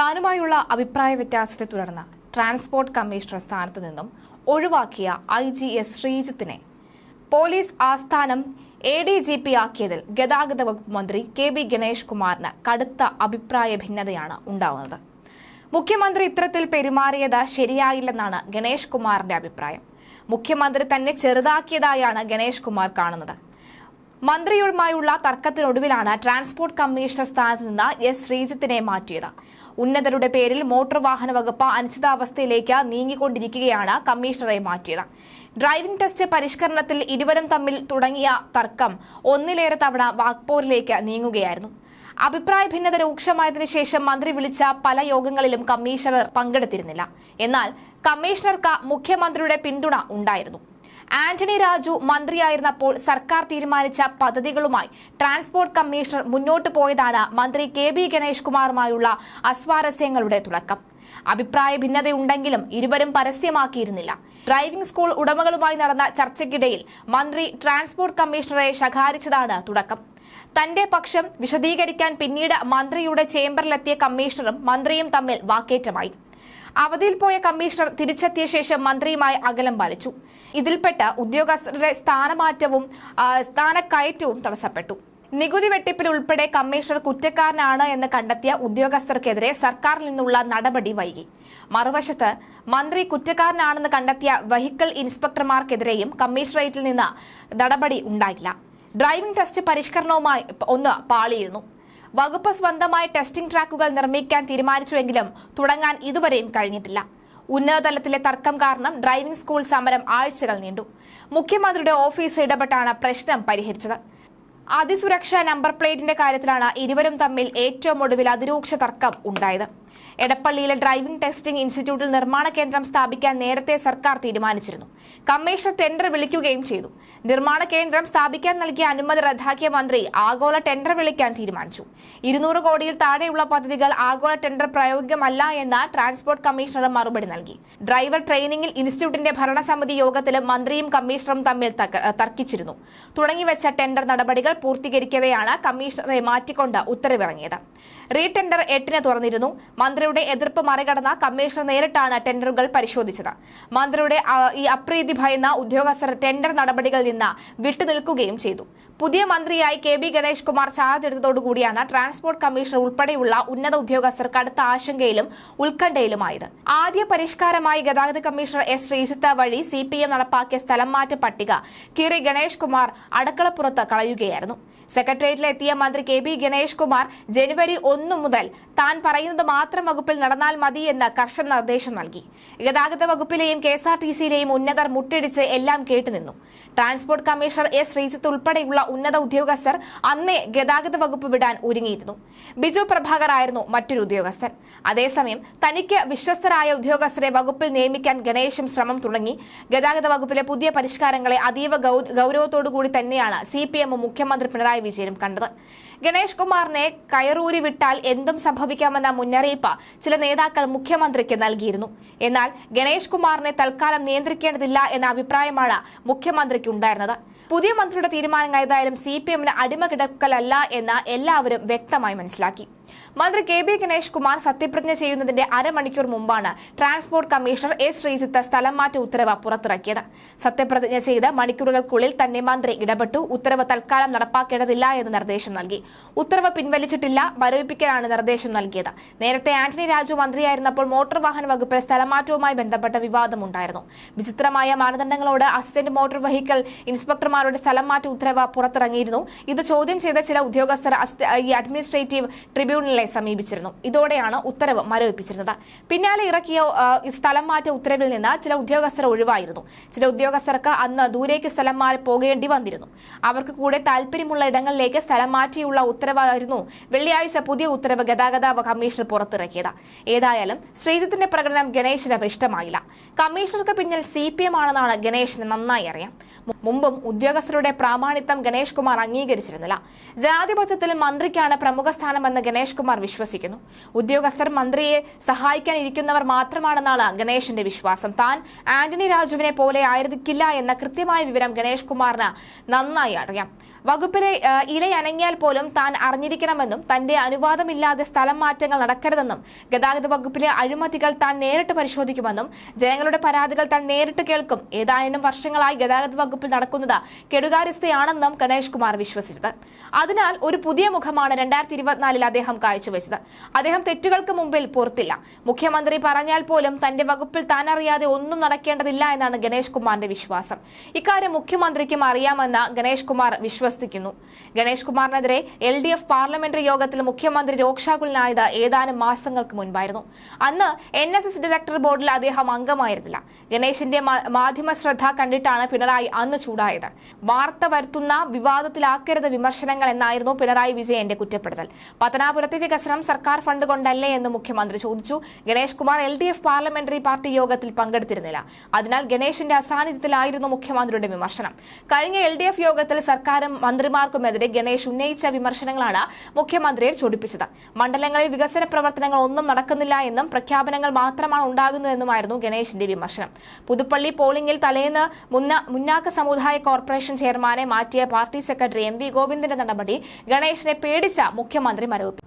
താനുമായുള്ള അഭിപ്രായ വ്യത്യാസത്തെ തുടർന്ന് ട്രാൻസ്പോർട്ട് കമ്മീഷണർ സ്ഥാനത്ത് നിന്നും ഒഴിവാക്കിയ ഐ ജി എസ് ശ്രീജിത്തിനെ പോലീസ് ആസ്ഥാനം എ ഡി ജി പി ആക്കിയതിൽ ഗതാഗത വകുപ്പ് മന്ത്രി കെ ബി ഗണേഷ് കുമാറിന് കടുത്ത അഭിപ്രായ ഭിന്നതയാണ് ഉണ്ടാവുന്നത്. മുഖ്യമന്ത്രി ഇത്തരത്തിൽ പെരുമാറിയത് ശരിയായില്ലെന്നാണ് ഗണേഷ് കുമാറിന്റെ അഭിപ്രായം. മുഖ്യമന്ത്രി തന്നെ ചെറുതാക്കിയതായാണ് ഗണേഷ് കുമാർ കാണുന്നത്. മന്ത്രിയുമായുള്ള തർക്കത്തിനൊടുവിലാണ് ട്രാൻസ്പോർട്ട് കമ്മീഷണർ സ്ഥാനത്ത് നിന്ന് എസ് ശ്രീജിത്തിനെ മാറ്റിയത്. ഉന്നതരുടെ പേരിൽ മോട്ടോർ വാഹന വകുപ്പ് അനിശ്ചിതാവസ്ഥയിലേക്ക് നീങ്ങിക്കൊണ്ടിരിക്കുകയാണ് കമ്മീഷണറെ മാറ്റിയത്. ഡ്രൈവിംഗ് ടെസ്റ്റ് പരിഷ്കരണത്തിൽ ഇരുവരും തമ്മിൽ തുടങ്ങിയ തർക്കം ഒന്നിലേറെ തവണ വാഗ്പോറിലേക്ക് നീങ്ങുകയായിരുന്നു. അഭിപ്രായ ഭിന്നത രൂക്ഷമായതിനു ശേഷം മന്ത്രി വിളിച്ച പല യോഗങ്ങളിലും കമ്മീഷണർ പങ്കെടുത്തിരുന്നില്ല. എന്നാൽ കമ്മീഷണർക്ക് മുഖ്യമന്ത്രിയുടെ പിന്തുണ ഉണ്ടായിരുന്നു. ആന്റണി രാജു മന്ത്രിയായിരുന്നപ്പോൾ സർക്കാർ തീരുമാനിച്ച പദ്ധതികളുമായി ട്രാൻസ്പോർട്ട് കമ്മീഷണർ മുന്നോട്ടു പോയതാണ് മന്ത്രി കെ ബി ഗണേഷ് കുമാറുമായുള്ള അസ്വാരസ്യങ്ങളുടെ തുടക്കം. അഭിപ്രായ ഭിന്നതയുണ്ടെങ്കിലും ഇരുവരും പരസ്യമാക്കിയിരുന്നില്ല. ഡ്രൈവിംഗ് സ്കൂൾ ഉടമകളുമായി നടന്ന ചർച്ചയ്ക്കിടയിൽ മന്ത്രി ട്രാൻസ്പോർട്ട് കമ്മീഷണറെ ശകാരിച്ചതാണ് തുടക്കം. തന്റെ പക്ഷം വിശദീകരിക്കാൻ പിന്നീട് മന്ത്രിയുടെ ചേംബറിലെത്തിയ കമ്മീഷണറും മന്ത്രിയും തമ്മിൽ വാക്കേറ്റമായി. അവധിയിൽ പോയ കമ്മീഷണർ തിരിച്ചെത്തിയ ശേഷം മന്ത്രിയുമായി അകലം പാലിച്ചു. ഇതിൽപ്പെട്ട ഉദ്യോഗസ്ഥരുടെ സ്ഥാനമാറ്റവും സ്ഥാനക്കയറ്റവും തടസ്സപ്പെട്ടു. നികുതി വെട്ടിപ്പിൽ ഉൾപ്പെടെ കമ്മീഷണർ കുറ്റക്കാരനാണ് എന്ന് കണ്ടെത്തിയ ഉദ്യോഗസ്ഥർക്കെതിരെ സർക്കാരിൽ നിന്നുള്ള നടപടി വൈകി. മറുവശത്ത് മന്ത്രി കുറ്റക്കാരനാണെന്ന് കണ്ടെത്തിയ വെഹിക്കിൾ ഇൻസ്പെക്ടർമാർക്കെതിരെയും കമ്മീഷണറേറ്റിൽ നിന്ന് നടപടി ഉണ്ടായില്ല. ഡ്രൈവിംഗ് ടെസ്റ്റ് പരിഷ്കരണവുമായി ഒന്ന് പാളിയിരുന്നു. വകുപ്പ് സ്വന്തമായി ടെസ്റ്റിംഗ് ട്രാക്കുകൾ നിർമ്മിക്കാൻ തീരുമാനിച്ചുവെങ്കിലും തുടങ്ങാൻ ഇതുവരെയും കഴിഞ്ഞിട്ടില്ല. ഉന്നതതലത്തിലെ തർക്കം കാരണം ഡ്രൈവിംഗ് സ്കൂൾ സമരം ആഴ്ചകൾ നീണ്ടു. മുഖ്യമന്ത്രിയുടെ ഓഫീസ് ഇടപെട്ടാണ് പ്രശ്നം പരിഹരിച്ചത്. അതിസുരക്ഷാ നമ്പർ പ്ലേറ്റിന്റെ കാര്യത്തിലാണ് ഇരുവരും തമ്മിൽ ഏറ്റവും ഒടുവിൽ അതിരൂക്ഷ തർക്കം ഉണ്ടായത്. എടപ്പള്ളിയിലെ ഡ്രൈവിംഗ് ടെസ്റ്റിംഗ് ഇൻസ്റ്റിറ്റ്യൂട്ടിൽ നിർമ്മാണ കേന്ദ്രം സ്ഥാപിക്കാൻ നേരത്തെ സർക്കാർ തീരുമാനിച്ചിരുന്നു. കമ്മീഷൻ ടെൻഡർ വിളിക്കുകയും ചെയ്തു. നിർമ്മാണ കേന്ദ്രം സ്ഥാപിക്കാൻ നൽകിയ അനുമതി റദ്ദാക്കിയ മന്ത്രി ആഗോള ടെൻഡർ വിളിക്കാൻ തീരുമാനിച്ചു. ഇരുന്നൂറ് കോടിയിൽ താഴെയുള്ള പദ്ധതികൾ ആഗോള ടെൻഡർ പ്രായോഗികമല്ല എന്ന് ട്രാൻസ്പോർട്ട് കമ്മീഷണർ മറുപടി നൽകി. ഡ്രൈവർ ട്രെയിനിംഗിൽ ഇൻസ്റ്റിറ്റ്യൂട്ടിന്റെ ഭരണസമിതി യോഗത്തിലും മന്ത്രിയും കമ്മീഷണറും തമ്മിൽ തർക്കിച്ചിരുന്നു. തുടങ്ങിവെച്ച ടെൻഡർ നടപടികൾ പൂർത്തീകരിക്കവെയാണ് കമ്മീഷണറെ മാറ്റിക്കൊണ്ട് ഉത്തരവിറങ്ങിയത്. റീടെൻഡർ എട്ടിന് തുറന്നിരുന്നു. മന്ത്രിയുടെ എതിർപ്പ് മറികടന്ന കമ്മീഷണർ നേരിട്ടാണ് ടെൻഡറുകൾ പരിശോധിച്ചത്. മന്ത്രിയുടെ ഈ അപ്രീതി ഭയന്ന ഉദ്യോഗസ്ഥർ ടെൻഡർ നടപടികളിൽ നിന്ന് വിട്ടുനിൽക്കുകയും ചെയ്തു. പുതിയ മന്ത്രിയായി K B Ganesh Kumar charge എടുത്തതോടുകൂടിയാണ് transport commissioner ഉൾപ്പെടെയുള്ള ഉന്നത ഉദ്യോഗസ്ഥർ കടുത്ത ആശങ്കയിലും ഉത്കണ്ഠയിലുമായത്. ആദ്യ പരിഷ്കാരമായി ഗതാഗത കമ്മീഷണർ എസ് ശ്രീജിത്ത് വഴി സി പി എം നടപ്പാക്കിയ സ്ഥലം മാറ്റ പട്ടിക കിറി ഗണേഷ് കുമാർ അടക്കളപ്പുറത്ത് കളയുകയായിരുന്നു. സെക്രട്ടേറിയറ്റിലെത്തിയ മന്ത്രി കെ ബി ഗണേഷ് കുമാർ ജനുവരി ഒന്നു മുതൽ താൻ പറയുന്നത് മാത്രം വകുപ്പിൽ നടന്നാൽ മതി കർശന നിർദ്ദേശം നൽകി. ഗതാഗത വകുപ്പിലെയും കെ എസ് ആർ ടി സിയിലെയും ഉന്നതർ മുട്ടിടിച്ച് എല്ലാം കേട്ടുനിന്നു ട്രാൻസ്പോർട്ട് കമ്മീഷണർ എസ് ശ്രീജിത്ത് ഉൾപ്പെടെയുള്ള ഉന്നത ഉദ്യോഗസ്ഥർ അന്നേ ഗതാഗത വകുപ്പ് വിടാൻ ഒരുങ്ങിയിരുന്നു. ബിജു പ്രഭാകർ ആയിരുന്നു മറ്റൊരു ഉദ്യോഗസ്ഥൻ. അതേസമയം തനിക്ക് വിശ്വസ്തരായ ഉദ്യോഗസ്ഥരെ വകുപ്പിൽ നിയമിക്കാൻ ഗണേശും ശ്രമം തുടങ്ങി. ഗതാഗത വകുപ്പിലെ പുതിയ പരിഷ്കാരങ്ങളെ അതീവ ഗൗരവത്തോടുകൂടി തന്നെയാണ് സി പി എമ്മും മുഖ്യമന്ത്രി പിണറായി വിജയനും കണ്ടത്. ഗണേഷ് കുമാറിനെ കയറൂരി വിട്ടാൽ എന്തും സംഭവിക്കാമെന്ന മുന്നറിയിപ്പ് ചില നേതാക്കൾ മുഖ്യമന്ത്രിക്ക് നൽകിയിരുന്നു. എന്നാൽ ഗണേഷ് കുമാറിനെ തൽക്കാലം നിയന്ത്രിക്കേണ്ടതില്ല എന്ന അഭിപ്രായമാണ് മുഖ്യമന്ത്രിക്ക് ഉണ്ടായിരുന്നത് പുതിയ മന്ത്രിയുടെ തീരുമാനം ഏതായാലും സി പി എമ്മിന് അടിമ കിടക്കലല്ല എന്ന് എല്ലാവരും വ്യക്തമായി മനസ്സിലാക്കി. മന്ത്രി കെ ബി ഗണേഷ് കുമാർ സത്യപ്രതിജ്ഞ ചെയ്യുന്നതിന്റെ അരമണിക്കൂർ മുമ്പാണ് ട്രാൻസ്പോർട്ട് കമ്മീഷണർ എസ് ശ്രീജിത്ത് സ്ഥലം മാറ്റ ഉത്തരവ് പുറത്തിറക്കിയത്. സത്യപ്രതിജ്ഞ ചെയ്ത് മണിക്കൂറുകൾക്കുള്ളിൽ തന്നെ മന്ത്രി ഇടപെട്ടു. ഉത്തരവ് തൽക്കാലം നടപ്പാക്കേണ്ടതില്ല എന്ന് നിർദ്ദേശം നൽകി. ഉത്തരവ് പിൻവലിച്ചിട്ടില്ല മരവിപ്പിക്കാനാണ് നിർദ്ദേശം നൽകിയത്. നേരത്തെ ആന്റണി രാജു മന്ത്രിയായിരുന്നപ്പോൾ മോട്ടോർ വാഹന വകുപ്പിൽ സ്ഥലമാറ്റവുമായി ബന്ധപ്പെട്ട വിവാദമുണ്ടായിരുന്നു വിചിത്രമായ മാനദണ്ഡങ്ങളോട് അസിസ്റ്റന്റ് മോട്ടോർ വെഹിക്കിൾ ഇൻസ്പെക്ടർമാരുടെ സ്ഥലം മാറ്റ ഉത്തരവ് പുറത്തിറങ്ങിയിരുന്നു. ഇത് ചോദ്യം ചെയ്ത ചില ഉദ്യോഗസ്ഥർ ഈ അഡ്മിനിസ്ട്രേറ്റീവ് ട്രിബ്യൂണലിനെ സമീപിച്ചിരുന്നു. ഇതോടെയാണ് ഉത്തരവ് മരവിപ്പിച്ചിരുന്നത്. പിന്നാലെ ഇറക്കിയ സ്ഥലം മാറ്റ ഉത്തരവിൽ നിന്ന് ചില ഉദ്യോഗസ്ഥർ ഒഴിവായിരുന്നു. ചില ഉദ്യോഗസ്ഥർക്ക് അന്ന് ദൂരേക്ക് സ്ഥലം മാറി പോകേണ്ടി വന്നിരുന്നു. അവർക്ക് കൂടെ താല്പര്യമുള്ള ഇടങ്ങളിലേക്ക് സ്ഥലം മാറ്റിയുള്ള ഉത്തരവായിരുന്നു വെള്ളിയാഴ്ച പുതിയ ഉത്തരവ് ഗതാഗത കമ്മീഷൻ പുറത്തിറക്കിയത്. ഏതായാലും ശ്രീജിത്തിന്റെ പ്രകടനം ഗണേശന് ഇഷ്ടമായില്ല. കമ്മീഷണർക്ക് പിന്നിൽ സി പി എം ആണെന്നാണ് ഗണേശന് നന്നായി അറിയാം. മുമ്പും ഉദ്യോഗസ്ഥരുടെ പ്രാമാണിത്വം ഗണേഷ് കുമാർ അംഗീകരിച്ചിരുന്നില്ല. ജനാധിപത്യത്തിൽ മന്ത്രിക്കാണ് പ്രമുഖ സ്ഥാനമെന്ന് ഗണേഷ് കുമാർ വിശ്വസിക്കുന്നു. ഉദ്യോഗസ്ഥർ മന്ത്രിയെ സഹായിക്കാൻ ഇരിക്കുന്നവർ മാത്രമാണെന്നാണ് ഗണേഷിന്റെ വിശ്വാസം. താൻ ആന്റണി രാജുവിനെ പോലെ ആയിരിക്കില്ല എന്ന കൃത്യമായ വിവരം ഗണേഷ് കുമാറിന് നന്നായി അറിയാം. വകുപ്പിലെ ഇലയനങ്ങിയാൽ പോലും താൻ അറിഞ്ഞിരിക്കണമെന്നും തന്റെ അനുവാദമില്ലാതെ സ്ഥലം മാറ്റങ്ങൾ നടക്കരുതെന്നും ഗതാഗത വകുപ്പിലെ അഴിമതികൾ താൻ നേരിട്ട് പരിശോധിക്കുമെന്നും ജനങ്ങളുടെ പരാതികൾ താൻ നേരിട്ട് കേൾക്കും. ഏതായാലും വർഷങ്ങളായി ഗതാഗത വകുപ്പിൽ നടക്കുന്നത് കെടുകാര്യസ്ഥയാണെന്നും ഗണേഷ് കുമാർ വിശ്വസിച്ചത്. അതിനാൽ ഒരു പുതിയ മുഖമാണ് രണ്ടായിരത്തി ഇരുപത്തിനാലിൽ അദ്ദേഹം കാഴ്ചവെച്ചത്. അദ്ദേഹം തെറ്റുകൾക്ക് മുമ്പിൽ പുറത്തില്ല. മുഖ്യമന്ത്രി പറഞ്ഞാൽ പോലും തന്റെ വകുപ്പിൽ താൻ അറിയാതെ ഒന്നും നടക്കേണ്ടതില്ല എന്നാണ് ഗണേഷ് കുമാറിന്റെ വിശ്വാസം. ഇക്കാര്യം മുഖ്യമന്ത്രിക്കും അറിയാമെന്ന് ഗണേഷ് കുമാർ വിശ്വസിക്കുന്നു. ഗണേഷ് കുമാറിനെതിരെ എൽ ഡി എഫ് പാർലമെന്ററി യോഗത്തിൽ മുഖ്യമന്ത്രി രോക്ഷാകുലനായത് ഏതാനും മാസങ്ങൾക്ക് മുൻപായിരുന്നു. അന്ന് എൻ എസ് എസ് ഡയറക്ടർ ബോർഡിൽ അദ്ദേഹം അംഗമായിരുന്നില്ല. ഗണേഷിന്റെ മാധ്യമ ശ്രദ്ധ കണ്ടിട്ടാണ് പിണറായി അന്ന് ചൂടായത്. വാർത്ത വരുത്തുന്ന വിവാദത്തിലാക്കരുത് വിമർശനങ്ങൾ എന്നായിരുന്നു പിണറായി വിജയന്റെ കുറ്റപ്പെടുത്തൽ. പത്തനാപുരത്തെ വികസനം സർക്കാർ ഫണ്ട് കൊണ്ടല്ലേ എന്ന് മുഖ്യമന്ത്രി ചോദിച്ചു. Ganesh Kumar L D F parliamentary party യോഗത്തിൽ പങ്കെടുത്തിരുന്നില്ല. അതിനാൽ ഗണേഷിന്റെ അസാന്നിധ്യത്തിലായിരുന്നു മുഖ്യമന്ത്രിയുടെ വിമർശനം. കഴിഞ്ഞ എൽ ഡി എഫ് യോഗത്തിൽ സർക്കാരും മന്ത്രിമാർക്കുമെതിരെ ഗണേഷ് ഉന്നയിച്ച വിമർശനങ്ങളാണ് മുഖ്യമന്ത്രിയെ ചൊടിപ്പിച്ചത്. മണ്ഡലങ്ങളിൽ വികസന പ്രവർത്തനങ്ങൾ ഒന്നും നടക്കുന്നില്ല എന്നും പ്രഖ്യാപനങ്ങൾ മാത്രമാണ് ഉണ്ടാകുന്നതെന്നുമായിരുന്നു ഗണേഷിന്റെ വിമർശനം. പുതുപ്പള്ളി പോളിംഗിൽ തലേന്ന് മുന്നാക്ക സമുദായ കോർപ്പറേഷൻ ചെയർമാനെ മാറ്റിയ പാർട്ടി സെക്രട്ടറി എം വി ഗോവിന്ദന്റെ നടപടി ഗണേഷിനെ പേടിച്ച മുഖ്യമന്ത്രി മരവിപ്പിച്ചു.